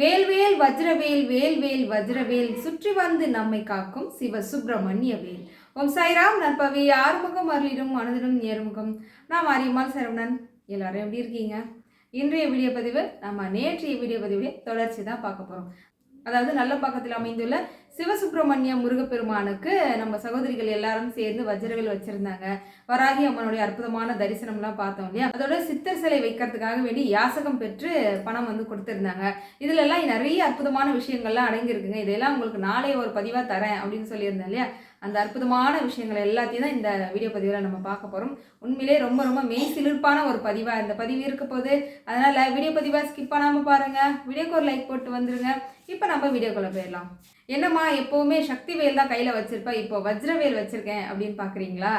வேல்வேல் வஜ்ரவேல் வேல்வேல் வஜ்ரவேல் சுற்றி வந்து நம்மை காக்கும் சிவ சுப்பிரமணிய வேல். ஓம் சாய்ராம் நற்பவி ஆறுமுகம் அருளிடும் மனதிலும் நேர்முகம். நான் மாரியம்மாள் சரவணன் எல்லாரும் எப்படி இருக்கீங்க? இன்றைய வீடியோ பதிவு நம்ம நேற்றைய வீடியோ பதிவுடைய தொடர்ச்சி தான் பார்க்க போகிறோம் அதாவது நல்ல பக்கத்தில் அமைந்துள்ள சிவசுப்பிரமணிய முருகப்பெருமானுக்கு நம்ம சகோதரிகள் எல்லாரும் சேர்ந்து வஜ்ரவேல் வச்சிருந்தாங்க. வராகி அம்மனுடைய அற்புதமான தரிசனம்லாம் பார்த்தோம் இல்லையா? அதோட சித்தர் சிலை வைக்கிறதுக்காக வேண்டி யாசகம் பெற்று பணம் வந்து கொடுத்துருந்தாங்க. இதுல எல்லாம் நிறைய அற்புதமான விஷயங்கள்லாம் அடங்கியிருக்குங்க. இதெல்லாம் உங்களுக்கு நாளே ஒரு பதிவாக தரேன் அப்படின்னு சொல்லியிருந்தேன் இல்லையா? அந்த அற்புதமான விஷயங்கள் எல்லாத்தையும் தான் இந்த வீடியோ பதிவில் நம்ம பார்க்க போகிறோம் உண்மையிலே ரொம்ப ரொம்ப மெய் சிலிர்ப்பான ஒரு பதிவாக இந்த பதிவு இருக்க போது அதனால் வீடியோ பதிவாக ஸ்கிப் பண்ணாமல் பாருங்கள் வீடியோக்கு ஒரு லைக் போட்டு வந்துடுங்க இப்போ நம்ம வீடியோக்குள்ளே போயிடலாம். என்னம்மா எப்போவுமே சக்தி வேல் தான் கையில் வச்சுருப்பேன் இப்போ வஜ்ரவேல் வச்சுருக்கேன் அப்படின்னு பார்க்குறீங்களா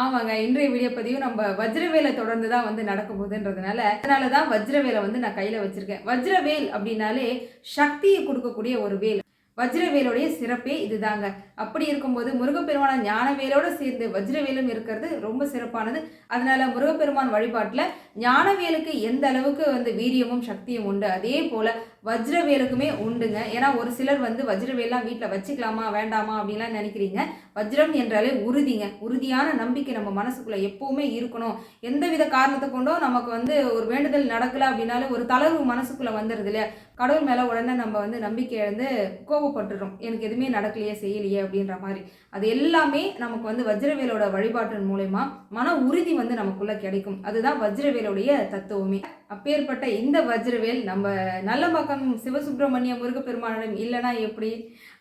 ஆமாங்க இன்றைய வீடியோ பதிவு நம்ம வஜ்ரவேலை தொடர்ந்து தான் வந்து நடக்க போகுதுன்றதுனால அதனால தான் வஜ்ரவேலை வந்து நான் கையில் வச்சுருக்கேன். வஜ்ரவேல் அப்படின்னாலே சக்தியை கொடுக்கக்கூடிய ஒரு வேல். வஜ்ரவேலுடைய சிறப்பே இதுதாங்க. அப்படி இருக்கும்போது முருகப்பெருமான ஞானவேலோட சேர்ந்து வஜ்ரவேலும் இருக்கிறது ரொம்ப சிறப்பானது. அதனால முருகப்பெருமான் வழிபாட்டில் ஞானவேலுக்கு எந்த அளவுக்கு வந்து வீரியமும் சக்தியும் உண்டு? அதே போல வஜ்ரவேலுக்குமே உண்டுங்க. ஏன்னா ஒரு சிலர் வந்து வஜ்ரவேலாம் வீட்டில் வச்சுக்கலாமா வேண்டாமா அப்படின்லாம் நினைக்கிறீங்க. வஜ்ரம் என்றாலே உறுதிங்க. உறுதியான நம்பிக்கை நம்ம மனசுக்குள்ளே எப்போவுமே இருக்கணும். எந்த வித காரணத்தை கொண்டோ நமக்கு வந்து ஒரு வேண்டுதல் நடக்கல அப்படின்னாலும் ஒரு தளர்வு மனசுக்குள்ளே வந்துடுது இல்லையா? கடவுள் மேலே உடனே நம்ம வந்து நம்பிக்கை இழந்து கோபப்பட்டுறோம். எனக்கு எதுவுமே நடக்கலையே செய்யலையே அப்படின்ற மாதிரி. அது எல்லாமே நமக்கு வந்து வஜ்ரவேலோட வழிபாட்டின் மூலயமா மன உறுதி வந்து நமக்குள்ளே கிடைக்கும். அதுதான் வஜ்ரவேலுடைய தத்துவமே. அப்பேற்பட்ட இந்த வஜ்ரவேல் நம்ம நல்லம்பாக்கம் சிவசுப்பிரமணிய முருகப்பெருமானிடம் இல்லைனா எப்படி?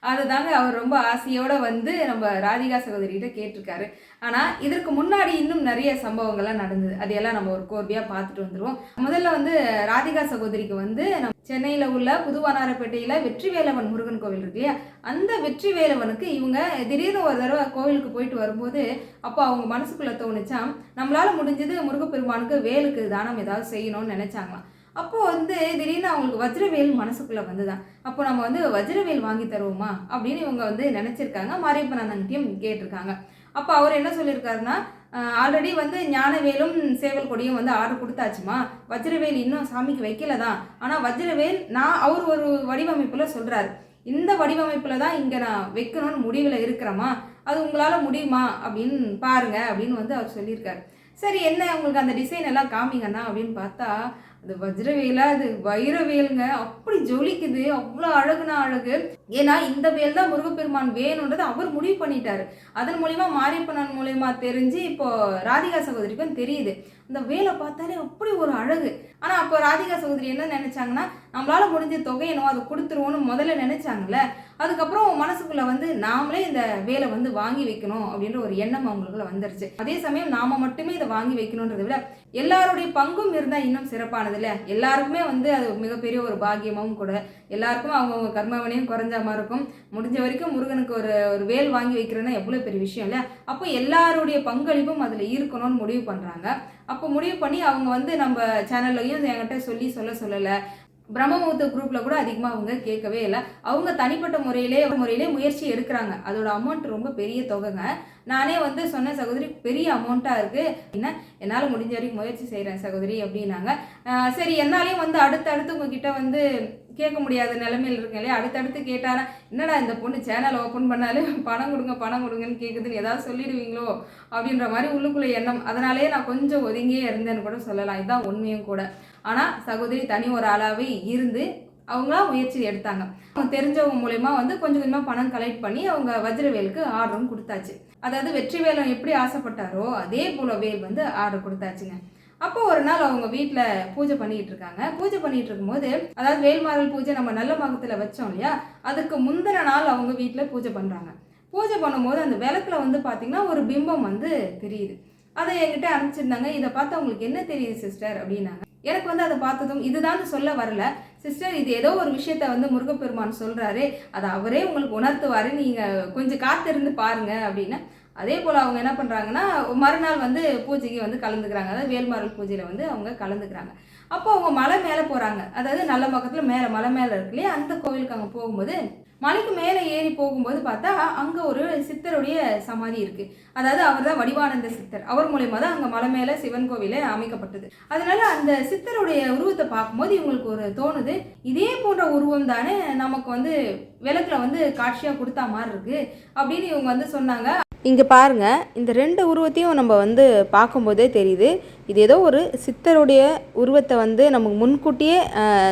அதுதாங்க அவர் ரொம்ப ஆசையோடு வந்து நம்ம ராதிகா சகோதரிகிட்ட கேட்டிருக்காரு. ஆனால் இதற்கு முன்னாடி இன்னும் நிறைய சம்பவங்கள்லாம் நடந்தது. அதையெல்லாம் நம்ம ஒரு கோர்வையாக பார்த்துட்டு வந்துடுவோம் முதல்ல வந்து ராதிகா சகோதரிக்கு வந்து நம்ம சென்னையில் உள்ள புதுவனாரப்பேட்டையில் வெற்றிவேலவன் முருகன் கோவில் இருக்கு இல்லையா? அந்த வெற்றிவேலவனுக்கு இவங்க திடீர்னு ஒரு தடவை கோவிலுக்கு போயிட்டு வரும்போது அப்போ அவங்க மனசுக்குள்ளே தோணுச்சாம் நம்மளால் முடிஞ்சது முருகப்பெருமானுக்கு வேலுக்கு தானம் ஏதாவது செய்யணும்னு நினச்சாங்களாம். அப்போது வந்து திடீர்னு அவங்களுக்கு வஜ்ரவேல் மனசுக்குள்ளே வந்துதான். அப்போ நம்ம வந்து வஜ்ரவேல் வாங்கி தருவோமா? அப்படின்னு இவங்க வந்து நினச்சிருக்காங்க. மாரியப்பன் கேட்டிருக்காங்க. அப்போ அவர் என்ன சொல்லியிருக்காருன்னா ஆல்ரெடி வந்து ஞானவேலும் சேவல் கொடியும் வந்து ஆர்டர் கொடுத்தாச்சுமா? வஜ்ரவேல் இன்னும் சாமிக்கு வைக்கல தான் ஆனால் வஜ்ரவேல் நான் அவர் ஒரு வடிவமைப்பில் சொல்கிறாரு இந்த வடிவமைப்பில் தான் இங்கே நான் வைக்கணும்னு முடிவில் இருக்கிறேம்மா. அது உங்களால் முடியுமா? அப்படின்னு பாருங்க. அப்படின்னு வந்து அவர் சொல்லியிருக்காரு. சரி என்ன உங்களுக்கு அந்த டிசைன் எல்லாம் காமிங்கண்ணா? அப்படின்னு பார்த்தா இந்த வஜ்ரவேலா அது வைரவேலுங்க அப்படி ஜொலிக்குது அவ்வளோ அழகுனா அழகு. ஏன்னா இந்த வேல் தான் முருகப்பெருமான் வேணுன்றது அவர் முடிவு பண்ணிட்டாரு. அதன் மூலியமா மாரியப்பனன் மூலியமா தெரிஞ்சு இப்போ ராதிகா சகோதரிக்கும் தெரியுது. இந்த வேலை பார்த்தாலே அப்படி ஒரு அழகு. ஆனால் அப்போ ராதிகா சகோதரி என்ன நினைச்சாங்கன்னா நம்மளால முடிஞ்ச தொகையணும் அதை கொடுத்துருவோன்னு முதல்ல நினைச்சாங்களே அதுக்கப்புறம் மனசுக்குள்ள வந்து நாமளே இந்த வேலை வந்து வாங்கி வைக்கணும் அப்படின்ற ஒரு எண்ணம் அவங்களுக்குள்ள வந்துருச்சு. அதே சமயம் நாம மட்டுமே இதை வாங்கி வைக்கணுன்றதை விட எல்லாருடைய பங்கும் இருந்தால் இன்னும் சிறப்பானது இல்லை. எல்லாருக்குமே வந்து அது மிகப்பெரிய ஒரு பாக்கியமும் கூட. எல்லாருக்கும் அவங்கவுங்க கர்மவனையும் குறைஞ்ச மாதிரி இருக்கும். முடிஞ்ச வரைக்கும் முருகனுக்கு ஒரு ஒரு வேல் வாங்கி வைக்கிறேன்னா எவ்வளோ பெரிய விஷயம் இல்லை. அப்போ எல்லாருடைய பங்களிப்பும் அதில் இருக்கணும்னு முடிவு பண்ணுறாங்க அப்போ முடிவு பண்ணி அவங்க வந்து நம்ம சேனல்லையும் என்கிட்ட சொல்லி சொல்ல சொல்லலை. பிரம்மமுகூர்த்த குரூப்பில் கூட அதிகமாக அவங்க கேட்கவே இல்லை. அவங்க தனிப்பட்ட முறையிலே முறையிலே முயற்சி எடுக்கிறாங்க. அதோட அமௌண்ட் ரொம்ப பெரிய தொகைங்க. நானே வந்து சொன்ன சகோதரி பெரிய அமௌண்ட்டாக இருக்குது அப்படின்னா என்னால் முடிஞ்ச வரைக்கும் முயற்சி செய்கிறேன் சகோதரி அப்படின்னாங்க. சரி என்னாலையும் வந்து அடுத்தடுத்து உங்ககிட்ட வந்து கேட்க முடியாத நிலைமையில் இருக்கேன் இல்லையா? அடுத்தடுத்து கேட்டாரா என்னடா இந்த பொண்ணு சேனல் ஓப்பன் பண்ணாலே பணம் கொடுங்க பணம் கொடுங்கன்னு கேட்குதுன்னு ஏதாவது சொல்லிடுவீங்களோ? அப்படின்ற மாதிரி உள்ளுக்குள்ளே எண்ணம். அதனாலேயே நான் கொஞ்சம் ஒதுங்கியே இருந்தேன்னு கூட சொல்லலாம். இதுதான் உண்மையும் கூட. ஆனால் சகோதரி தனி ஒரு ஆளாகவே இருந்து அவங்களா முயற்சி எடுத்தாங்க. அவங்க தெரிஞ்சவங்க மூலயமா வந்து கொஞ்சம் கொஞ்சமாக பணம் கலெக்ட் பண்ணி அவங்க வஜ்ரவேலுக்கு ஆர்டரும் கொடுத்தாச்சு. அதாவது வெற்றி வேலம் எப்படி ஆசைப்பட்டாரோ அதே போல வேல் வந்து ஆர்டர் கொடுத்தாச்சுங்க. அப்போ ஒரு நாள் அவங்க வீட்டில் பூஜை பண்ணிட்டு இருக்காங்க. பூஜை பண்ணிட்டு இருக்கும்போது அதாவது வேல்மாரல் பூஜை நம்ம நல்ல மகத்தில் வச்சோம் இல்லையா? அதுக்கு முந்தின நாள் அவங்க வீட்டில் பூஜை பண்ணுறாங்க பூஜை பண்ணும்போது அந்த விளக்குல வந்து பார்த்தீங்கன்னா ஒரு பிம்பம் வந்து தெரியுது. அதை என்கிட்ட அனுப்பிச்சிருந்தாங்க. இதை பார்த்து அவங்களுக்கு என்ன தெரியுது சிஸ்டர் அப்படின்னாங்க. எனக்கு வந்து அதை பார்த்ததும் இதுதான் சொல்ல வரல. சிஸ்டர் இது ஏதோ ஒரு விஷயத்த வந்து முருகப்பெருமான் சொல்கிறாரு அதை அவரே உங்களுக்கு உணர்த்துவார். நீங்கள் கொஞ்சம் காத்திருந்து பாருங்க அப்படின்னு. அதே போல் அவங்க என்ன பண்ணுறாங்கன்னா மறுநாள் வந்து பூஜைக்கு வந்து கலந்துக்கிறாங்க. அதாவது வேல்மாரல் பூஜையில் வந்து அவங்க கலந்துக்கிறாங்க. அப்போ அவங்க மலை மேலே போகிறாங்க அதாவது நல்ல பக்கத்தில் மேலே மலை மேலே இருக்கு இல்லையா? அந்த கோவிலுக்கு அங்கே போகும்போது மலைக்கு மேலே ஏறி போகும்போது பார்த்தா அங்கே ஒரு சித்தருடைய சமாதி இருக்குது அதாவது அவர் தான் வடிவானந்த சித்தர். அவர் மூலயமா தான் அங்கே மலை மேலே சிவன் கோவிலே அமைக்கப்பட்டது. அதனால அந்த சித்தருடைய உருவத்தை பார்க்கும்போது இவங்களுக்கு ஒரு தோணுது இதே போன்ற உருவம் தானே நமக்கு வந்து விளக்குல வந்து காட்சியாக கொடுத்தா மாதிரி இருக்குது அப்படின்னு இவங்க வந்து சொன்னாங்க. இங்கே பாருங்கள் இந்த ரெண்டு உருவத்தையும் நம்ம வந்து பார்க்கும்போதே தெரியுது. இது ஏதோ ஒரு சித்தருடைய உருவத்தை வந்து நமக்கு முன்கூட்டியே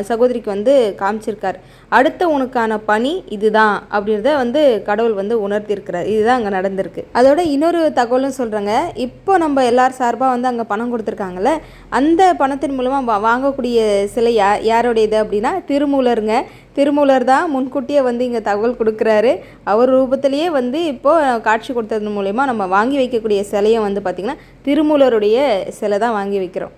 சகோதரிக்கு வந்து காமிச்சிருக்கார். அடுத்த உனக்கான பணி இதுதான் அப்படின்றத வந்து கடவுள் வந்து உணர்த்தியிருக்கிறார் இதுதான் அங்கே நடந்திருக்கு. அதோட இன்னொரு தகவலும் சொல்கிறேங்க இப்போ நம்ம எல்லார் சார்பாக வந்து அங்கே பணம் கொடுத்துருக்காங்கல்ல அந்த பணத்தின் மூலமாக வாங்கக்கூடிய சிலை யா யாருடையது அப்படின்னா திருமூலருங்க. திருமூலர் தான் முன்கூட்டியே வந்து இங்கே தகவல் கொடுக்குறாரு. அவர் ரூபத்திலேயே வந்து இப்போது காட்சி கொடுத்தது மூலயமா நம்ம வாங்கி வைக்கக்கூடிய சிலையை வந்து பார்த்திங்கன்னா திருமூலருடைய சிலை தான் வாங்கி வைக்கிறோம்.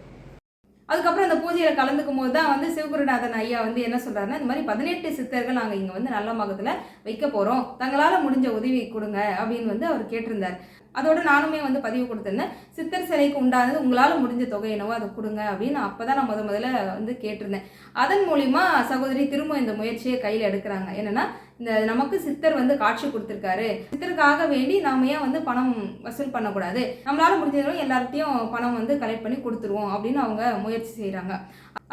அதுக்கப்புறம் அந்த பூஜையில் கலந்துக்கும் போது தான் வந்து சிவகுருநாதன் ஐயா வந்து என்ன சொல்கிறாருன்னா இந்த மாதிரி பதினெட்டு சித்தர்கள் நாங்கள் இங்கே வந்து நல்ல மகத்தில் வைக்க போகிறோம் தங்களால் முடிஞ்ச உதவி கொடுங்க அப்படின்னு வந்து அவர் கேட்டிருந்தார். அதோட நானுமே வந்து பதிவு கொடுத்திருந்தேன். சித்தர் சிலைக்கு உண்டானது உங்களால் முடிஞ்ச தொகை என்னவோ அதை கொடுங்க அப்படின்னு அப்போ தான் நான் முத முதல்ல வந்து கேட்டிருந்தேன். அதன் மூலிமா சகோதரி திரும்ப இந்த முயற்சியை கையில் எடுக்கிறாங்க. என்னென்னா இந்த நமக்கு சித்தர் வந்து காட்சி கொடுத்துருக்காரு. சித்தருக்காக வேண்டி நாம ஏன் வந்து பணம் வசூல் பண்ணக்கூடாது? நம்மளால முடிஞ்சதும் எல்லார்ட்டையும் பணம் வந்து கலெக்ட் பண்ணி கொடுத்துருவோம் அப்படின்னு அவங்க முயற்சி செய்கிறாங்க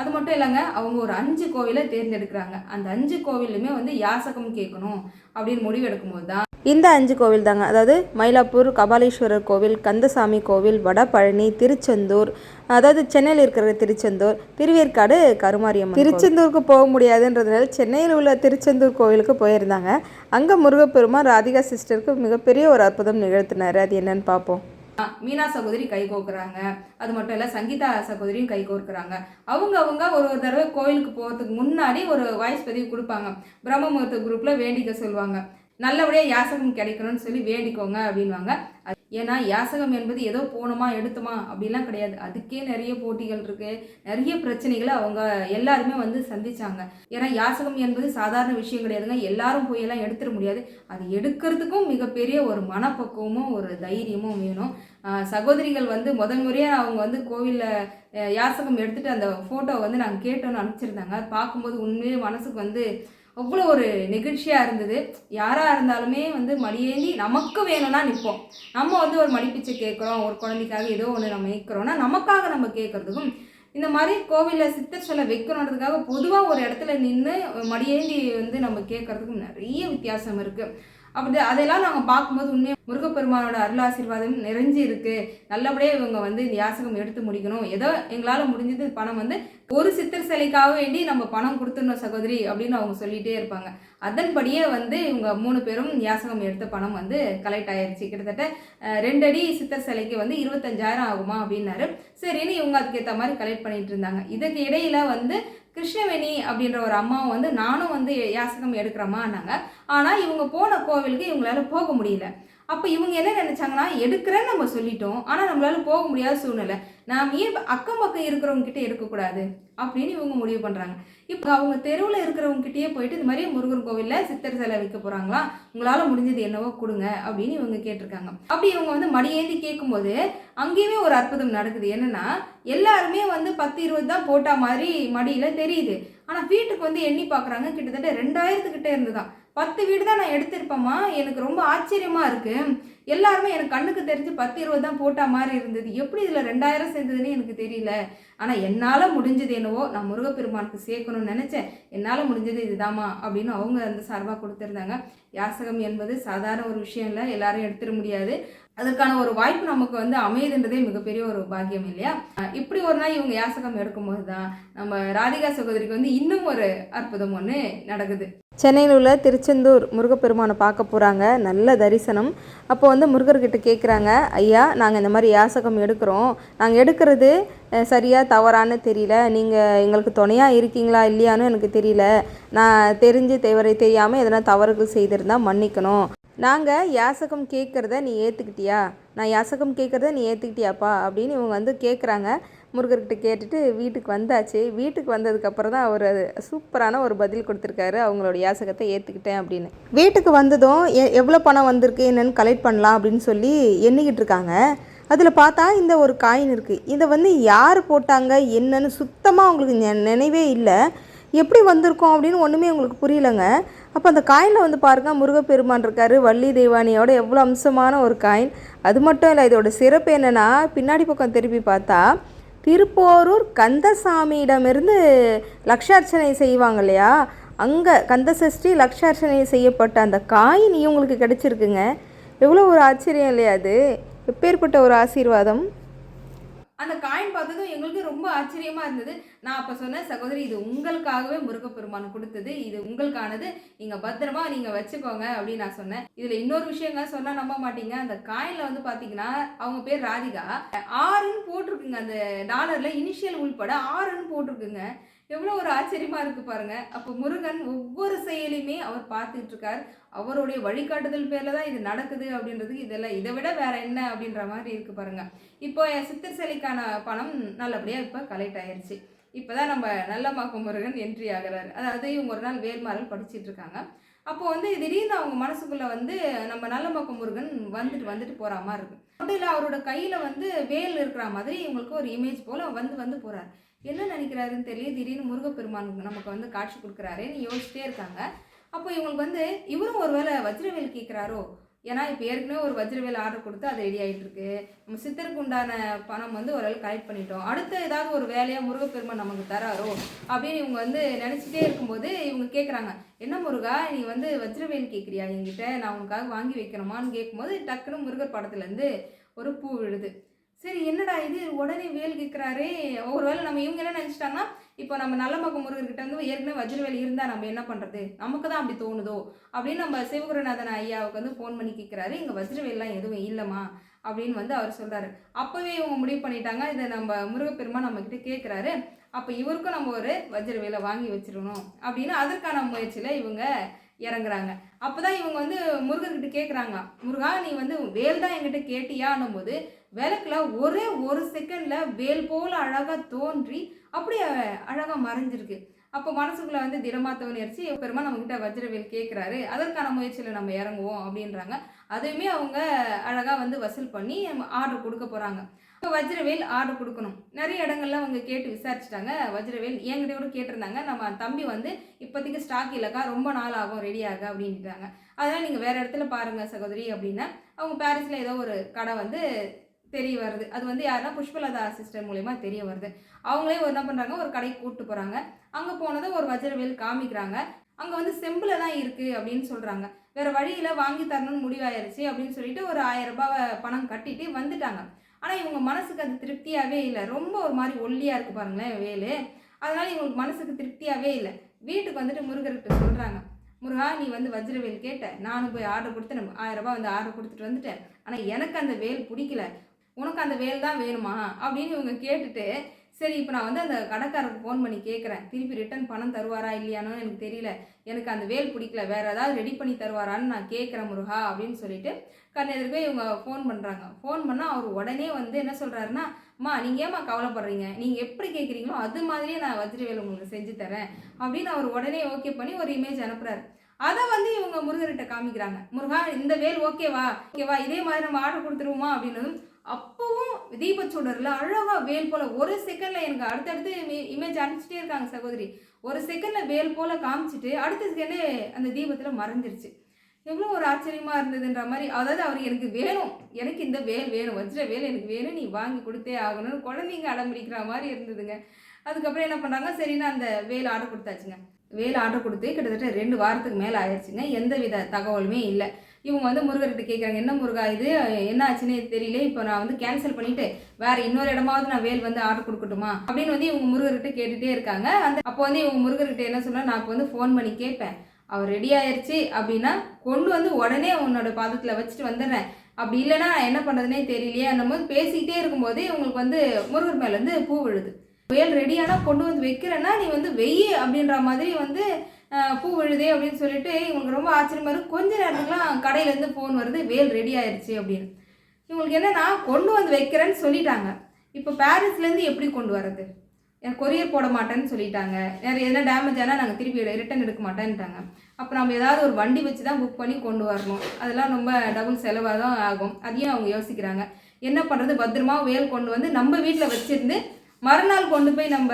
அது மட்டும் இல்லைங்க அவங்க ஒரு அஞ்சு கோவிலை தேர்ந்தெடுக்கிறாங்க. அந்த அஞ்சு கோவிலுமே வந்து யாசகம் கேட்கணும் அப்படின்னு முடிவு எடுக்கும்போது தான் இந்த அஞ்சு கோவில் தாங்க. அதாவது மயிலாப்பூர் கபாலீஸ்வரர் கோவில் கந்தசாமி கோவில் வடபழனி திருச்செந்தூர் அதாவது சென்னையில் இருக்கிற திருச்செந்தூர் திருவேற்காடு கருமாரியம்மன் திருச்செந்தூருக்கு போக முடியாதுன்றதுனால சென்னையில் உள்ள திருச்செந்தூர் கோவிலுக்கு போயிருந்தாங்க. அங்கே முருகப்பெருமான் ராதிகா சிஸ்டருக்கு மிகப்பெரிய ஒரு அற்புதம் நிகழ்த்தினார். அது என்னன்னு பார்ப்போம் மீனா சகோதரி கை கோக்குறாங்க. அது மட்டும் இல்லை சங்கீதா சகோதரியும் கை கோர்க்குறாங்க அவங்க அவங்க ஒரு ஒரு தடவை கோயிலுக்கு போகிறதுக்கு முன்னாடி ஒரு வாய்ஸ் பதிவு கொடுப்பாங்க. பிரம்மமுகூர்த்த குரூப்பில் வேண்டிக்க சொல்லுவாங்க. நல்லபடியாக யாசகம் கிடைக்கணும்னு சொல்லி வேண்டிக்கோங்க அப்படின்வாங்க. ஏன்னா யாசகம் என்பது ஏதோ போனோமா எடுத்தோமா அப்படிலாம் கிடையாது. அதுக்கே நிறைய போட்டிகள் இருக்குது நிறைய பிரச்சனைகளை அவங்க எல்லாருமே வந்து சந்திச்சாங்க. ஏன்னா யாசகம் என்பது சாதாரண விஷயம் கிடையாதுங்க. எல்லாரும் போய் எல்லாம் எடுத்துட முடியாது. அது எடுக்கிறதுக்கும் மிகப்பெரிய ஒரு மனப்பக்குவமும் ஒரு தைரியமும் வேணும். சகோதரிகள் வந்து முதல் முறையாக அவங்க வந்து கோவிலில் யாசகம் எடுத்துகிட்டு அந்த ஃபோட்டோவை வந்து நாங்கள் கேட்டோன்னு அனுப்பிச்சிருந்தாங்க. பார்க்கும்போது உண்மையிலே மனசுக்கு வந்து அவ்வளோ ஒரு நெகிழ்ச்சியாக இருந்தது. யாராக இருந்தாலுமே வந்து மடியேந்தி நமக்கு வேணும்னா நிற்போம் நம்ம வந்து ஒரு மடிப்பிச்சை கேட்குறோம் ஒரு குழந்தைக்காக ஏதோ ஒன்று நம்ம கேட்குறோம்னா நமக்காக நம்ம கேட்குறதுக்கும் இந்த மாதிரி கோவிலில் சித்தர் சொல்ல வைக்கணுன்றதுக்காக பொதுவாக ஒரு இடத்துல நின்று மடியேந்தி வந்து நம்ம கேட்குறதுக்கும் நிறைய வித்தியாசம் இருக்குது அப்படி அதெல்லாம் நாங்கள் பார்க்கும்போது உண்மையாக முருகப்பெருமானோட அருள் ஆசீர்வாதம் நிறைஞ்சு இருக்கு. நல்லபடியாக இவங்க வந்து இந்த யாசகம் எடுத்து முடிக்கணும். ஏதோ எங்களால் முடிஞ்சது பணம் வந்து ஒரு சித்தர் சிலைக்காக வேண்டி நம்ம பணம் கொடுத்துடணும் சகோதரி அப்படின்னு அவங்க சொல்லிகிட்டே இருப்பாங்க. அதன்படியே வந்து இவங்க மூணு பேரும் யாசகம் எடுத்த பணம் வந்து கலெக்ட் ஆயிடுச்சு கிட்டத்தட்ட ரெண்டடி ரெண்டு அடி சித்தர் சிலைக்கு வந்து இருபத்தஞ்சாயிரம் ஆகுமா அப்படின்னாரு. சரின்னு இவங்க அதுக்கேற்ற மாதிரி கலெக்ட் பண்ணிட்டு இருந்தாங்க. இதுக்கு இடையில வந்து கிருஷ்ணவேணி அப்படின்ற ஒரு அம்மாவும் வந்து நானும் வந்து யாசகம் எடுக்கிறம்மான்னாங்க. ஆனால் இவங்க போன கோவிலுக்கு இவங்களால போக முடியல. அப்போ இவங்க என்ன நினச்சாங்கன்னா எடுக்கிறேன்னு நம்ம சொல்லிட்டோம். ஆனால் நம்மளால போக முடியாத சூழ்நிலை. நாம் ஏன் அக்கம் பக்கம் இருக்கிறவங்க கிட்டே எடுக்கக்கூடாது? அப்படின்னு இவங்க முடிவு பண்ணுறாங்க இப்போ அவங்க தெருவில் இருக்கிறவங்ககிட்டயே போயிட்டு இந்த மாதிரி முருகன் கோவிலில் சித்தர் சிலை வைக்க போகிறாங்களா உங்களால் முடிஞ்சது என்னவோ கொடுங்க அப்படின்னு இவங்க கேட்டிருக்காங்க. அப்படி இவங்க வந்து மடியேந்தி கேட்கும்போது அங்கேயுமே ஒரு அற்புதம் நடக்குது. என்னன்னா எல்லாருமே வந்து பத்து இருபது தான் போட்டா மாதிரி மடியில் தெரியுது. ஆனால் வீட்டுக்கு வந்து எண்ணி பார்க்குறாங்க கிட்டத்தட்ட ரெண்டாயிரத்துக்கிட்டே இருந்துதான். பத்து வீடு தான் நான் எடுத்திருப்பேம்மா. எனக்கு ரொம்ப ஆச்சரியமாக இருக்குது எல்லாருமே எனக்கு கண்ணுக்கு தெரிஞ்சு பத்து இருபது தான் போட்டா மாதிரி இருந்தது. எப்படி இதில் ரெண்டாயிரம் சேர்ந்ததுன்னு எனக்கு தெரியல. ஆனால் என்னால் முடிஞ்சது என்னவோ நான் முருகப்பெருமானுக்கு சேர்க்கணும்னு நினச்சேன். என்னால் முடிஞ்சது இதுதாம்மா அப்படின்னு அவங்க அந்த சார்பாக கொடுத்துருந்தாங்க. யாசகம் என்பது சாதாரண ஒரு விஷயம் இல்லை. எல்லாரும் எடுத்துட முடியாது. அதற்கான ஒரு வாய்ப்பு நமக்கு வந்து அமையுதுன்றதே மிகப்பெரிய ஒரு பாக்கியம் இல்லையா? இப்படி ஒரு நாள் இவங்க யாசகம் எடுக்கும்போது தான் நம்ம ராதிகா சகோதரிக்கு வந்து இன்னும் ஒரு அற்புதம் ஒன்று நடக்குது. சென்னையில் உள்ள திருச்செந்தூர் முருகப்பெருமானை பார்க்க போகிறாங்க நல்ல தரிசனம். அப்போ வந்து முருகர்கிட்ட கேட்குறாங்க ஐயா நாங்கள் இந்த மாதிரி யாசகம் எடுக்கிறோம். நாங்கள் எடுக்கிறது சரியாக தவறான்னு தெரியல. நீங்கள் எங்களுக்கு துணையாக இருக்கீங்களா இல்லையான்னு எனக்கு தெரியல. நான் தெரிஞ்சு தேவரை தெரியாமல் எதனா தவறுகள் செய்திருந்தால் மன்னிக்கணும். நாங்கள் யாசகம் கேட்குறத நீ ஏற்றுக்கிட்டியா நான் யாசகம் கேட்குறத நீ ஏற்றுக்கிட்டியாப்பா அப்படின்னு இவங்க வந்து கேட்குறாங்க முருகர்கிட்ட கேட்டுட்டு வீட்டுக்கு வந்தாச்சு. வீட்டுக்கு வந்ததுக்கப்புறம் தான் அவர் சூப்பரான ஒரு பதில் கொடுத்துருக்காரு. அவங்களோட யாசகத்தை ஏற்றுக்கிட்டேன் அப்படின்னு. வீட்டுக்கு வந்ததும் எ எவ்வளோ பணம் வந்திருக்கு என்னென்னு கலெக்ட் பண்ணலாம் அப்படின்னு சொல்லி எண்ணிக்கிட்டு இருக்காங்க. அதில் பார்த்தா இந்த ஒரு காயின் இருக்குது இதை வந்து யார் போட்டாங்க என்னன்னு சுத்தமாக அவங்களுக்கு நெ- நினைவே இல்லை. எப்படி வந்திருக்கோம் அப்படின்னு ஒன்றுமே உங்களுக்கு புரியலங்க. அப்போ அந்த காயினில் வந்து பாருங்கள் முருகப்பெருமான் இருக்காரு. வள்ளி தெய்வானியோட எவ்வளோ அம்சமான ஒரு காயின் அது மட்டும் இல்லை இதோட சிறப்பு என்னென்னா பின்னாடி பக்கம் திருப்பி பார்த்தா திருப்போரூர் கந்தசாமியிடமிருந்து லக்ஷார்ச்சனை செய்வாங்க இல்லையா அங்கே கந்தசஷ்டி லக்ஷார்ச்சனை செய்யப்பட்ட அந்த காயின் இவங்களுக்கு கிடச்சிருக்குங்க. எவ்வளோ ஒரு ஆச்சரியம் இல்லையா அது? எப்பேற்பட்ட ஒரு ஆசீர்வாதம்? அந்த காயின் பார்த்ததும் எங்களுக்கு ரொம்ப ஆச்சரியமாக இருந்தது. நான் அப்போ சொன்னேன் சகோதரி இது உங்களுக்காகவே முருகப்பெருமான் கொடுத்தது. இது உங்களுக்கானது. நீங்கள் பத்திரமா நீங்கள் வச்சுக்கோங்க அப்படின்னு நான் சொன்னேன். இதில் இன்னொரு விஷயங்க சொன்னால் நம்ப மாட்டீங்க. அந்த காயினில் வந்து பார்த்தீங்கன்னா அவங்க பேர் ராதிகா. ஆறுன்னு போட்டிருக்குங்க. அந்த டாலரில் இனிஷியல் உள்பட ஆறுன்னு போட்டிருக்குங்க. எவ்வளோ ஒரு ஆச்சரியமா இருக்கு பாருங்க. அப்போ முருகன் ஒவ்வொரு செயலையுமே அவர் பார்த்துட்டு இருக்கார் அவருடைய வழிகாட்டுதல் பேரில் தான் இது நடக்குது அப்படின்றது இதெல்லாம் இதை விட வேற என்ன அப்படின்ற மாதிரி இருக்கு பாருங்க. இப்போ என் சித்தர் சிலைக்கான பணம் நல்லபடியாக இப்போ கலெக்ட் ஆயிருச்சு. இப்போதான் நம்ம நல்லமாக்கும் முருகன் என்ட்ரி ஆகிறார். அதாவது இவங்க ஒரு நாள் வேல்மாறல் படிச்சிட்டு இருக்காங்க அப்போ வந்து திடீர்னு அவங்க மனசுக்குள்ள வந்து நம்ம நல்லமாக்கும் முருகன் வந்துட்டு வந்துட்டு போற மாதிரி இருக்கு. அப்படி இல்லை அவரோட கையில வந்து வேல் இருக்கிற மாதிரி இவங்களுக்கு ஒரு இமேஜ் போல வந்து வந்து போறாரு. என்ன நினைக்கிறாருன்னு தெரியல. திடீர்னு முருகப்பெருமான் நமக்கு வந்து காட்சி கொடுக்குறாருன்னு யோசிச்சிட்டே இருக்காங்க. அப்போ இவங்களுக்கு வந்து இவரும் ஒரு வேளை வஜ்ரவேல் கேட்குறாரோ? ஏன்னா இப்போ ஏற்கனவே ஒரு வஜ்ரவேல் ஆர்டர் கொடுத்து அது ரெடி ஆகிட்டு இருக்கு. நம்ம சித்தருக்கு உண்டான பணம் வந்து ஒரு கலெக்ட் பண்ணிட்டோம். அடுத்த ஏதாவது ஒரு வேலையாக முருகப்பெருமான் நமக்கு தராரோ? அப்படின்னு இவங்க வந்து நினச்சிட்டே இருக்கும்போது இவங்க கேட்குறாங்க என்ன முருகா நீ வந்து வஜ்ரவேல் கேட்குறியா என்கிட்ட? நான் உனக்காக வாங்கி வைக்கணுமான்னு கேட்கும்போது டக்குன்னு முருகர் படத்துலேருந்து ஒரு பூ விழுது. சரி என்னடா இது? உடனே வேல் கேட்குறாரு ஒருவேளை நம்ம இவங்க என்ன நினச்சிட்டாங்கன்னா இப்போ நம்ம நல்ல பக்கம் முருகர்கிட்ட வந்து ஏற்கனவே வஜ்ரவேல் இருந்தால் நம்ம என்ன பண்ணுறது நமக்கு தான் அப்படி தோணுதோ? அப்படின்னு நம்ம சிவகுருநாதன் ஐயாவுக்கு வந்து ஃபோன் பண்ணி கேட்குறாரு இங்கே வஜ்ரவேல்லாம் எதுவும் இல்லைம்மா அப்படின்னு வந்து அவர் சொல்கிறாரு அப்போவே இவங்க முடிவு பண்ணிட்டாங்க. இதை நம்ம முருகப்பெருமா நம்மக்கிட்ட கேட்குறாரு அப்போ இவருக்கும் நம்ம ஒரு வஜ்ரவேலை வாங்கி வச்சிடணும் அப்படின்னு அதற்கான முயற்சியில் இவங்க இறங்குறாங்க. அப்போ தான் இவங்க வந்து முருகர்கிட்ட கேட்குறாங்க முருகா நீ வந்து வேல் தான் என்கிட்ட கேட்டியான்னும் போது விளக்குல ஒரே ஒரு செகண்டில் வேல் போல் அழகாக தோன்றி அப்படியே அழகாக மறைஞ்சிருக்கு. அப்போ மனசுக்குள்ள வந்து திடமா தோணிடுச்சு பெருமா நம்மக்கிட்ட வஜ்ரவேல் கேட்குறாரு அதற்கான முயற்சியில் நம்ம இறங்குவோம் அப்படின்றாங்க. அதையுமே அவங்க அழகாக வந்து வசூல் பண்ணி ஆர்டர் கொடுக்க போகிறாங்க இப்போ வஜ்ரவேல் ஆர்டர் கொடுக்கணும். நிறைய இடங்கள்ல அவங்க கேட்டு விசாரிச்சிட்டாங்க. வஜ்ரவேல் என்கிட்ட கூட கேட்டிருந்தாங்க. நம்ம தம்பி வந்து இப்போதைக்கு ஸ்டாக் இல்லைக்கா ரொம்ப நாள் ஆகும் ரெடி ஆக அப்படின்ட்டாங்க. அதனால் நீங்கள் வேறு இடத்துல பாருங்கள் சகோதரி அப்படின்னா அவங்க பாரிஸில் ஏதோ ஒரு கடை வந்து தெரிய வருது. அது வந்து யாருன்னா புஷ்பலதா சிஸ்டர் மூலயமா தெரிய வருது. அவங்களே ஒரு என்ன பண்ணுறாங்க ஒரு கடைக்கு கூப்பிட்டு போகிறாங்க அங்கே போனதும் ஒரு வஜ்ரவேல் காமிக்கிறாங்க. அங்கே வந்து செம்பில் தான் இருக்குது அப்படின்னு சொல்கிறாங்க வேறு வழியில் வாங்கி தரணும்னு முடிவாயிருச்சு அப்படின்னு சொல்லிட்டு ஒரு ஆயிரம் ரூபாவை பணம் கட்டிட்டு வந்துட்டாங்க. ஆனால் இவங்க மனசுக்கு அது திருப்தியாகவே இல்லை. ரொம்ப ஒரு மாதிரி ஒல்லியாக இருக்குது பாருங்களேன் வேலு. அதனால் இவங்களுக்கு மனசுக்கு திருப்தியாகவே இல்லை. வீட்டுக்கு வந்துட்டு முருகர்கிட்ட சொல்கிறாங்க முருகா நீ வந்து வஜ்ரவேல் கேட்ட நானும் போய் ஆர்டர் கொடுத்து நம்ம ஆயிரம் ரூபாய் வந்து ஆர்டர் கொடுத்துட்டு வந்துட்டேன். ஆனால் எனக்கு அந்த வேல் பிடிக்கல. உனக்கு அந்த வேல் தான் வேணுமா? அப்படின்னு இவங்க கேட்டுட்டு சரி இப்போ நான் வந்து அந்த கடைக்காரருக்கு ஃபோன் பண்ணி கேட்குறேன் திருப்பி ரிட்டர்ன் பணம் தருவாரா இல்லையானு எனக்கு தெரியல. எனக்கு அந்த வேல் பிடிக்கல. வேறு ஏதாவது ரெடி பண்ணி தருவாரான்னு நான் கேட்குறேன் முருகா அப்படின்னு சொல்லிட்டு கண்ணெதிர்க்கே இவங்க ஃபோன் பண்ணுறாங்க ஃபோன் பண்ணால் அவர் உடனே வந்து என்ன சொல்கிறாருன்னா அம்மா நீங்கள் ஏம்மா கவலைப்படுறீங்க? நீங்கள் எப்படி கேட்குறீங்களோ அது மாதிரியே நான் வஜ்ரவேல் உங்களுக்கு செஞ்சு தரேன். அப்படின்னு அவர் உடனே ஓகே பண்ணி ஒரு இமேஜ் அனுப்புகிறாரு அதை வந்து இவங்க முருகர்கிட்ட காமிக்கிறாங்க. முருகா இந்த வேல் ஓகேவா ஓகேவா இதே மாதிரி நம்ம ஆர்டர் கொடுத்துருவோமா? அப்படின்னதும் அப்பவும் தீபச்சுடரில் அழகா வேல் போல் ஒரு செகண்டில் எனக்கு அடுத்தடுத்து இமேஜ் அனுப்பிச்சிட்டே இருக்காங்க சகோதரி. ஒரு செகண்டில் வேல் போல் காமிச்சிட்டு அடுத்த செகண்டே அந்த தீபத்தில் மறைஞ்சிருச்சு. எவ்வளோ ஒரு ஆச்சரியமாக இருந்ததுன்ற மாதிரி அதாவது அவர் எனக்கு வேணும் எனக்கு இந்த வேல் வேணும் வஜ்ர வேல் எனக்கு வேணும் நீ வாங்கி கொடுத்தே ஆகணும்னு குழந்தைங்க அடம்பிடிக்கிற மாதிரி இருந்ததுங்க. அதுக்கப்புறம் என்ன பண்ணுறாங்க சரின்னு அந்த வேல் ஆர்டர் கொடுத்தாச்சுங்க. வேல் ஆர்டர் கொடுத்து கிட்டத்தட்ட ரெண்டு வாரத்துக்கு மேலே ஆயிடுச்சுங்க. எந்த வித தகவலுமே இல்லை. இவங்க வந்து முருகர்கிட்ட கேட்குறாங்க என்ன முருகா இது? என்ன ஆச்சுன்னு தெரியல. இப்போ நான் வந்து கேன்சல் பண்ணிட்டு வேற இன்னொரு இடமாவது நான் வேல் வந்து ஆர்டர் கொடுக்கட்டுமா? அப்படின்னு வந்து இவங்க முருகர்கிட்ட கேட்டுகிட்டே இருக்காங்க. அந்த அப்போ வந்து இவங்க முருகர்கிட்ட என்ன சொன்னால் நான் இப்போ வந்து ஃபோன் பண்ணி கேட்பேன். அவர் ரெடி ஆயிடுச்சு அப்படின்னா கொண்டு வந்து உடனே உன்னோட பாதத்தில் வச்சுட்டு வந்துடுறேன். அப்படி இல்லைன்னா என்ன பண்ணுறதுனே தெரியலையே. அந்த போது பேசிக்கிட்டே இருக்கும்போது இவங்களுக்கு வந்து முருகர் மேலேருந்து பூ விழுது. வேல் ரெடியானா கொண்டு வந்து வைக்கிறேன்னா நீ வந்து வெய்ய அப்படின்ற மாதிரி வந்து பூ விழுதே அப்படின்னு சொல்லிட்டு இவங்களுக்கு ரொம்ப ஆச்சரியமா இருக்கு. கொஞ்ச நேரத்துக்குலாம் கடையிலேருந்து ஃபோன் வருது வேல் ரெடி ஆயிடுச்சு அப்படின்னு. இவங்களுக்கு என்னன்னா கொண்டு வந்து வைக்கிறேன்னு சொல்லிட்டாங்க. இப்போ பாரிஸ்லேருந்து எப்படி கொண்டு வர்றது? எனக்கு கொரியர் போட மாட்டேன்னு சொல்லிட்டாங்க. வேறு எதனா டேமேஜ் ஆனால் நாங்கள் திருப்பி ரிட்டர்ன் எடுக்க மாட்டேன்ட்டாங்க. அப்போ நம்ம ஏதாவது ஒரு வண்டி வச்சு தான் புக் பண்ணி கொண்டு வரணும். அதெல்லாம் ரொம்ப டபுள் செலவாக தான் ஆகும். அதையும் அவங்க யோசிக்கிறாங்க. என்ன பண்ணுறது பத்திரமா வேல் கொண்டு வந்து நம்ம வீட்டில் வச்சிருந்து மறுநாள் கொண்டு போய் நம்ம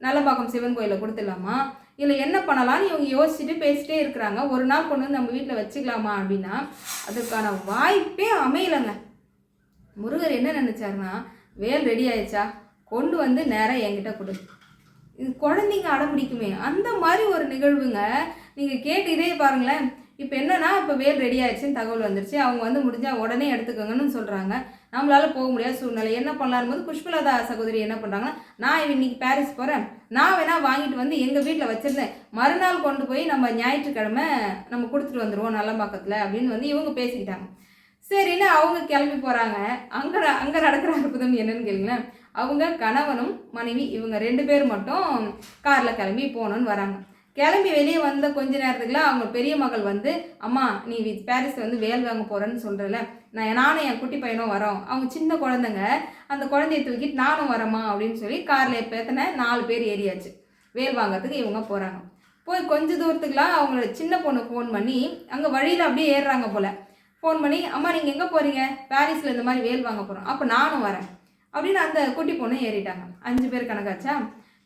நல்லபாக்கம் சிவன் கோயிலில் கொடுத்துடலாமா? இதில் என்ன பண்ணலாம்னு இவங்க யோசிச்சுட்டு பேசிட்டே இருக்கிறாங்க. ஒரு நாள் கொண்டு வந்து நம்ம வீட்டில் வச்சுக்கலாமா அப்படின்னா அதுக்கான வாய்ப்பே அமையலைங்க. முருகர் என்ன நினச்சாருன்னா வேல் ரெடி ஆயிடுச்சா? கொண்டு வந்து நேராக என்கிட்ட கொடு. இது குழந்தைங்க அடம் பிடிக்குமே. அந்த மாதிரி ஒரு நிகழ்வுங்க நீங்கள் கேட்டு இதே பாருங்களேன். இப்போ என்னன்னா இப்போ வேல் ரெடி ஆயிடுச்சுன்னு தகவல் வந்துருச்சு. அவங்க வந்து முடிஞ்சால் உடனே எடுத்துக்கோங்கன்னு சொல்கிறாங்க நம்மளால போக முடியாத சூழ்நிலை. என்ன பண்ணலான்னு போது புஷ்பலதா சகோதரி என்ன பண்ணுறாங்கன்னா நான் இன்னைக்கு பாரிஸ் போகிறேன் நான் வேணால் வாங்கிட்டு வந்து எங்கள் வீட்டில் வச்சுருந்தேன். மறுநாள் கொண்டு போய் நம்ம ஞாயிற்றுக்கிழமை நம்ம கொடுத்துட்டு வந்துடுவோம் நல்லம்பாக்கத்தில் அப்படின்னு வந்து இவங்க பேசிக்கிட்டாங்க. சரின்னு அவங்க கிளம்பி போகிறாங்க அங்கே அங்கே நடக்கிற அற்புதம் என்னன்னு கேளுங்களேன். அவங்க கணவனும் மனைவி இவங்க ரெண்டு பேர் மட்டும் காரில் கிளம்பி போகணுன்னு வராங்க. கிளம்பி வெளியே வந்த கொஞ்ச நேரத்துக்குலாம் அவங்க பெரிய மகள் வந்து அம்மா நீ வி- பாரிஸ் வந்து வேல் வாங்க போகிறேன்னு சொல்கிறல நான் நானும் என் குட்டி பையனும் வரோம். அவங்க சின்ன குழந்தைங்க. அந்த குழந்தைய தூக்கிட்டு நானும் வரேம்மா அப்படின்னு சொல்லி காரில் பேத்தின நாலு பேர் ஏறியாச்சு. வேல் வாங்கிறதுக்கு இவங்க போகிறாங்க போய் கொஞ்ச தூரத்துக்குலாம் அவங்களோட சின்ன பொண்ணு ஃபோன் பண்ணி அங்கே வழியில் அப்படியே ஏறுறாங்க போல். ஃபோன் பண்ணி அம்மா நீங்கள் எங்கே போகிறீங்க பாரிஸில் இந்த மாதிரி வேல் வாங்க போகிறோம் அப்போ நானும் வரேன். அப்படின்னு அந்த குட்டி பொண்ணு ஏறிட்டாங்க. அஞ்சு பேர் கணக்காச்சா?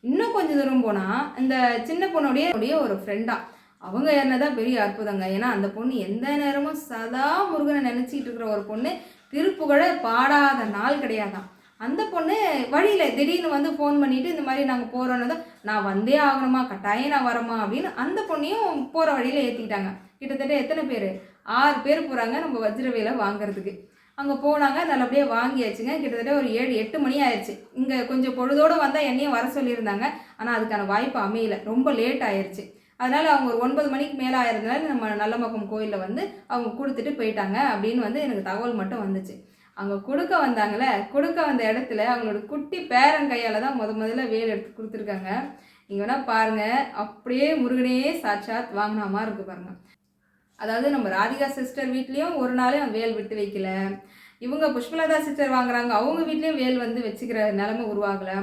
இன்னும் கொஞ்சம் தூரம் போனால் இந்த சின்ன பொண்ணுடைய ஒரு ஃப்ரெண்டாக அவங்க யாருனதான் பெரிய அற்புதங்க. ஏன்னா அந்த பொண்ணு எந்த நேரமும் சதா முருகனை நினச்சிக்கிட்டு இருக்கிற ஒரு பொண்ணு திருப்புகழ பாடாத நாள் கிடையாதான். அந்த பொண்ணு வழியில் திடீர்னு வந்து ஃபோன் பண்ணிவிட்டு இந்த மாதிரி நாங்கள் போகிறோன்னு நான் வந்தே ஆகணுமா? கட்டாயம் நான் வரமா அப்படின்னு அந்த பொண்ணையும் போகிற வழியில் ஏற்றிக்கிட்டாங்க கிட்டத்தட்ட எத்தனை பேர்? ஆறு பேர் போகிறாங்க நம்ம வஜ்ரவேலை வாங்குறதுக்கு. அங்கே போனாங்க நல்லபடியாக வாங்கியாச்சுங்க. கிட்டத்தட்ட ஒரு ஏழு எட்டு மணி ஆயிடுச்சு. இங்கே கொஞ்சம் பொழுதோடு வந்தால் என்னையும் வர சொல்லியிருந்தாங்க. ஆனால் அதுக்கான வாய்ப்பு அமையல. ரொம்ப லேட் ஆயிடுச்சு அதனால் அவங்க ஒரு ஒன்பது மணிக்கு மேலே ஆயிருந்தனால நம்ம நல்லமக்கம் கோயிலில் வந்து அவங்க கொடுத்துட்டு போயிட்டாங்க அப்படின்னு வந்து எனக்கு தகவல் மட்டும் வந்துச்சு. அங்கே கொடுக்க வந்தாங்களே கொடுக்க வந்த இடத்துல அவங்களோட குட்டி பேரங்கையால் தான் முத முதல்ல வேல் எடுத்து கொடுத்துருக்காங்க. நீங்கள் வேணால் பாருங்கள் அப்படியே முருகனே சாட்சாத் வாங்கினாமா மாதிரி இருக்கு அதாவது நம்ம ராதிகா சிஸ்டர் வீட்லேயும் ஒரு நாளும் வேல் விட்டு வைக்கல. இவங்க புஷ்பலதா சிஸ்டர் வாங்குறாங்க அவங்க வீட்லேயும் வேல் வந்து வச்சுக்கிற நிலமை உருவாகலை.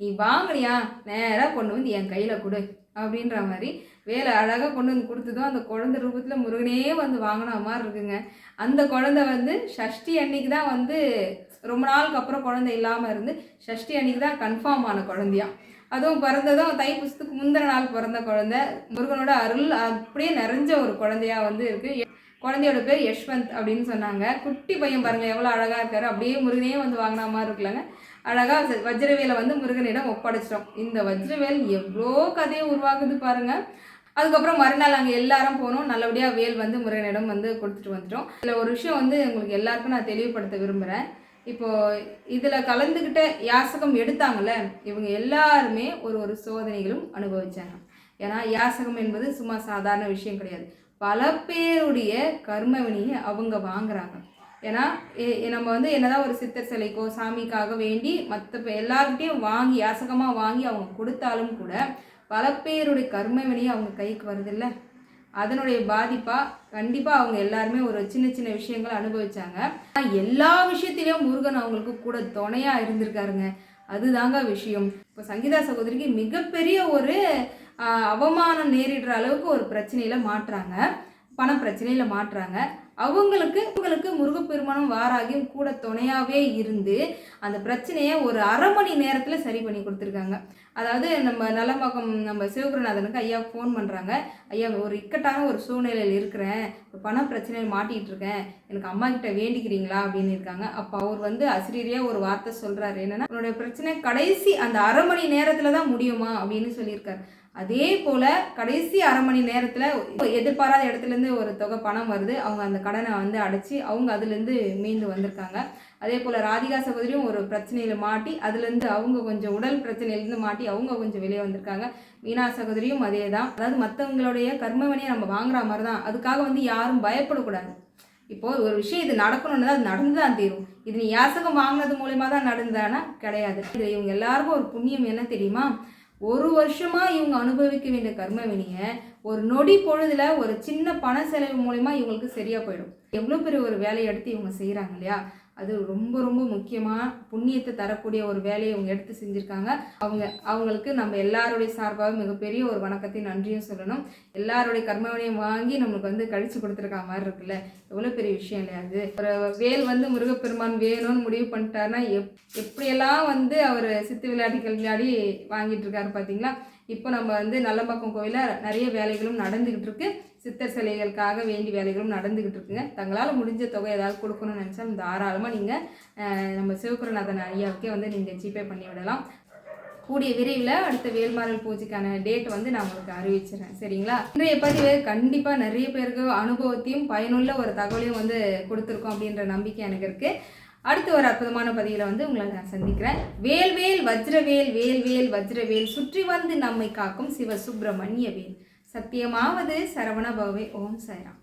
நீ வாங்கினியா நேராக கொண்டு வந்து என் கையில் கொடு அப்படின்ற மாதிரி வேலை அழகாக கொண்டு வந்து கொடுத்ததும் அந்த குழந்தை ரூபத்தில் முருகனே வந்து வாங்கின மாதிரி இருக்குங்க. அந்த குழந்தை வந்து ஷஷ்டி அன்னைக்கு தான் வந்து ரொம்ப நாளுக்கு அப்புறம் குழந்தை இல்லாமல் இருந்து ஷஷ்டி அன்னைக்கு தான் கன்ஃபார்ம் ஆன குழந்தையா. அதுவும் பிறந்ததும் தைப்பூசத்துக்கு முந்தின நாள் பிறந்த குழந்தை. முருகனோட அருள் அப்படியே நிறைஞ்ச ஒரு குழந்தையா வந்து இருக்குது குழந்தையோட பேர் யஷ்வந்த் அப்படின்னு சொன்னாங்க. குட்டி பையன் பாருங்க எவ்வளோ அழகாக இருக்காரு. அப்படியே முருகனே வந்து வாங்கின மாதிரி இருக்குல்லங்க. அழகாக வஜ்ரவேலை வந்து முருகனிடம் ஒப்படைச்சிட்டோம். இந்த வஜ்ரவேல் எவ்வளோ கதையை உருவாக்குது பாருங்க. அதுக்கப்புறம் மறுநாள் அங்கே எல்லாரும் போனோம். நல்லபடியாக வேல் வந்து முருகனிடம் வந்து கொடுத்துட்டு வந்துட்டோம். இதில் ஒரு விஷயம் வந்து உங்களுக்கு எல்லாருக்கும் நான் தெளிவுபடுத்த விரும்புகிறேன் இப்போ இதில் கலந்துக்கிட்ட யாசகம் எடுத்தாங்கல்ல இவங்க எல்லாருமே ஒரு ஒரு சோதனைகளும் அனுபவித்தாங்க ஏன்னா யாசகம் என்பது சும்மா சாதாரண விஷயம் கிடையாது. பல பேருடைய கர்மவினியை அவங்க வாங்குறாங்க. ஏன்னா நம்ம வந்து என்னதான் ஒரு சித்தர் சிலைக்கோ சாமிக்காக வேண்டி மற்ற எல்லார்கிட்டையும் வாங்கி யாசகமாக வாங்கி அவங்க கொடுத்தாலும் கூட பல பேருடைய கர்மவினியை அவங்க கைக்கு வருதில்லை. அதனுடைய பாதிப்பாக கண்டிப்பாக அவங்க எல்லாருமே ஒரு சின்ன சின்ன விஷயங்களை அனுபவிச்சாங்க. ஆனால் எல்லா விஷயத்திலையும் முருகன் அவங்களுக்கு கூட துணையாக இருந்திருக்காருங்க. அதுதாங்க விஷயம். இப்போ சங்கீதா சகோதரிக்கு மிகப்பெரிய ஒரு அவமானம் நேரிடுற அளவுக்கு ஒரு பிரச்சனையில் மாட்டுறாங்க. பண பிரச்சனையில் மாட்டுறாங்க. அவங்களுக்கு உங்களுக்கு முருகப்பெருமானும் வாராகியும் கூட துணையாகவே இருந்து அந்த பிரச்சனையை ஒரு அரை மணி நேரத்தில் சரி பண்ணி கொடுத்துருக்காங்க. அதாவது நம்ம நலம்பாக்கம் நம்ம சிவகுருநாதனுக்கு ஐயா ஃபோன் பண்ணுறாங்க ஐயா ஒரு இக்கட்டான ஒரு சூழ்நிலையில் இருக்கிறேன். இப்போ பண பிரச்சனையில் மாட்டிகிட்டு இருக்கேன். எனக்கு அம்மா கிட்ட வேண்டிக்கிறீங்களா அப்படின்னு இருக்காங்க. அப்போ அவர் வந்து அசிரியரியாக ஒரு வார்த்தை சொல்கிறாரு என்னென்னா உன்னுடைய பிரச்சனை கடைசி அந்த அரை மணி நேரத்தில் தான் முடியுமா அப்படின்னு சொல்லியிருக்காரு. அதே போல் கடைசி அரை மணி நேரத்தில் எதிர்பாராத இடத்துலேருந்து ஒரு தொகை பணம் வருது. அவங்க அந்த கடனை வந்து அடைச்சி அவங்க அதுலேருந்து மீண்டு வந்திருக்காங்க. அதே போல் ராதிகா சகோதரியும் ஒரு பிரச்சனையில் மாட்டி அதுலேருந்து அவங்க கொஞ்சம் உடல் பிரச்சனையிலேருந்து மாட்டி அவங்க கொஞ்சம் வெளியே வந்திருக்காங்க. மீனா சகோதரியும் அதே தான் அதாவது மற்றவங்களுடைய கர்மவனியை நம்ம வாங்குற மாதிரி தான் அதுக்காக வந்து யாரும் பயப்படக்கூடாது. இப்போது ஒரு விஷயம் இது நடக்கணும்னு தான் அது நடந்து தான் தீரும். இது நீ யாசகம் வாங்கினது மூலயமா தான் நடந்தானா கிடையாது. இது இவங்க எல்லாருக்கும் ஒரு புண்ணியம் என்ன தெரியுமா? ஒரு வருஷமாக இவங்க அனுபவிக்க வேண்டிய கர்மவினியை ஒரு நொடி பொழுதில் ஒரு சின்ன பண செலவு மூலயமா இவங்களுக்கு சரியாக போயிடும். எவ்வளோ பெரிய ஒரு வேலையை எடுத்து இவங்க செய்கிறாங்க இல்லையா? அது ரொம்ப ரொம்ப முக்கியமாக புண்ணியத்தை தரக்கூடிய ஒரு வேலையை அவங்க எடுத்து செஞ்சுருக்காங்க. அவங்க அவங்களுக்கு நம்ம எல்லாருடைய சார்பாக மிகப்பெரிய ஒரு வணக்கத்தையும் நன்றியும் சொல்லணும். எல்லாருடைய கர்மவினையும் வாங்கி நம்மளுக்கு வந்து கழிச்சு கொடுத்துருக்க மாதிரி இருக்குல்ல? எவ்வளோ பெரிய விஷயம் இல்லையா அது? ஒரு வேல் வந்து முருகப்பெருமான் வேணும்னு முடிவு பண்ணிட்டாருன்னா எப் எப்படியெல்லாம் வந்து அவர் சித்து விளையாட்டுகள் விளையாடி வாங்கிட்டு இருக்காரு பார்த்தீங்களா இப்போ நம்ம வந்து நல்லம்பாக்கம் கோயிலில் நிறைய வேலைகளும் நடந்துக்கிட்டு இருக்கு. சித்தர் சிலைகளுக்காக வேண்டி வேலைகளும் நடந்துக்கிட்டு இருக்குங்க. தங்களால் முடிஞ்ச தொகை ஏதாவது கொடுக்கணும்னு நினச்சா தாராளமாக நீங்கள் நம்ம சிவகுரநாதன் ஐயாவுக்கே வந்து நீங்கள் ஜிபே பண்ணி விடலாம். கூடிய விரைவில் அடுத்த வேல்மாறல் பூஜைக்கான டேட் வந்து நான் உங்களுக்கு அறிவிச்சிடுறேன். சரிங்களா? இன்றைய பதிவு கண்டிப்பாக நிறைய பேருக்கு அனுபவத்தையும் பயனுள்ள ஒரு தகவலையும் வந்து கொடுத்துருக்கோம் அப்படின்ற நம்பிக்கை எனக்கு இருக்குது அடுத்து ஒரு அற்புதமான பதிவில் வந்து உங்களை நான் சந்திக்கிறேன். வேல்வேல் வஜ்ரவேல் வேல்வேல் வஜ்ரவேல் சுற்றி வந்து நம்மை காக்கும் சிவ சுப்பிரமணிய வேல். சத்தியமாவது சரவண பவே ஓம் சாய்ராம்.